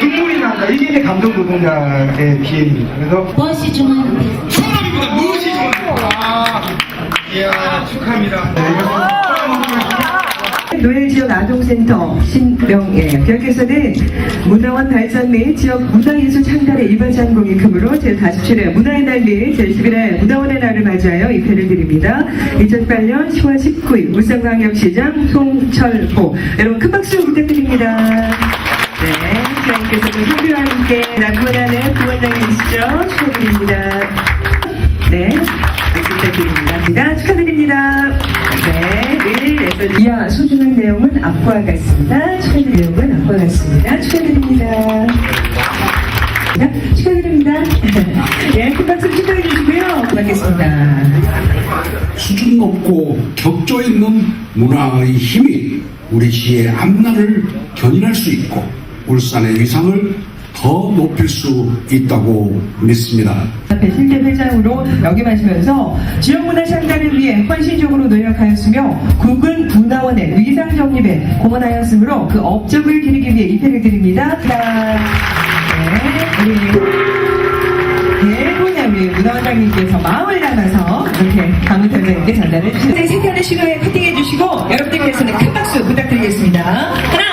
한다. 이게 이제 감정 노동자의 비행입니다. 그래서 무엇이 중요한데? 성함입니다. 무엇이 좋아요? 아, 이야, 축하합니다. 네, 노예지역 아동센터 신명예 교육에서는 문화원 발전 및 지역 문화예술 창달의 이바지 공이 금으로 제47회 문화의 날 및 제11회 문화원의 날을 맞이하여 입회를 드립니다. 2008년 10월 19일 울산광역시장 송철호 여러분 큰 박수 부탁드립니다. 네, 시장님께서도 선비와 함께 낙원하는 부원장님이시죠? 축하드립니다. 네, 박수 부탁드립니다. 축하드립니다. 네, 늘 이하 소중한 내용은 앞과 같습니다. 축하드리는 내용은 앞과 같습니다. 축하드립니다. 네, 축하드립니다. 예, 큰 박수 축하해 주시고요. 고맙겠습니다. 수준 높고 격조 있는 문화의 힘이 우리 시의 앞날을 견인할 수 있고 울산의 위상을 더 높일 수 있다고 믿습니다. 앞에 실대 회장으로 역임하시면서 지역문화 창달을 위해 헌신적으로 노력하였으며 국은 문화원의 위상 정립에 공헌하였으므로 그 업적을 기리기 위해 입회를 드립니다. 네, 우리 대본야미 문화원장님께서 마음을 담아서 이렇게 강은태장님께 전달해 네, 생태하는 시간에 커팅해 주시고 여러분들께서는 큰 박수 부탁드리겠습니다. 하나